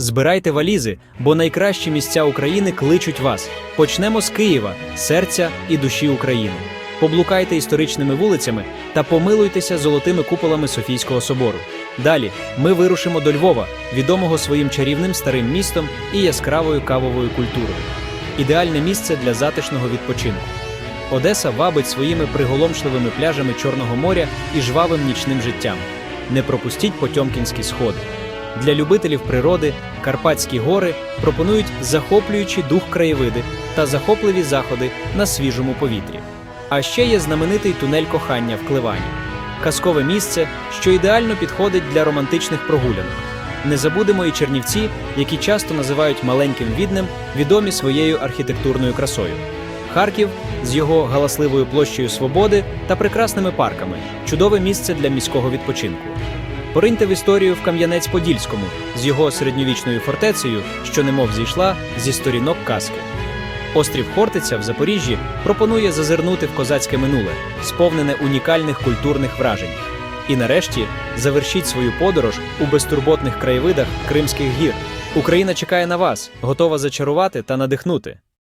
Збирайте валізи, бо найкращі місця України кличуть вас. Почнемо з Києва, серця і душі України. Поблукайте історичними вулицями та помилуйтеся золотими куполами Софійського собору. Далі ми вирушимо до Львова, відомого своїм чарівним старим містом і яскравою кавовою культурою. Ідеальне місце для затишного відпочинку. Одеса вабить своїми приголомшливими пляжами Чорного моря і жвавим нічним життям. Не пропустіть Потьомкінські сходи. Для любителів природи Карпатські гори пропонують захоплюючі дух краєвиди та захопливі заходи на свіжому повітрі. А ще є знаменитий тунель кохання в Кливані казкове місце, що ідеально підходить для романтичних прогулянок. Не забудемо і Чернівці, які часто називають маленьким віднем, відомі своєю архітектурною красою. Харків з його галасливою площею свободи та прекрасними парками чудове місце для міського відпочинку. Пориньте в історію в Кам'янець-Подільському з його середньовічною фортецею, що немов зійшла зі сторінок казки. Острів Хортиця в Запоріжжі пропонує зазирнути в козацьке минуле, сповнене унікальних культурних вражень. І нарешті завершіть свою подорож у безтурботних краєвидах Кримських гір. Україна чекає на вас, готова зачарувати та надихнути.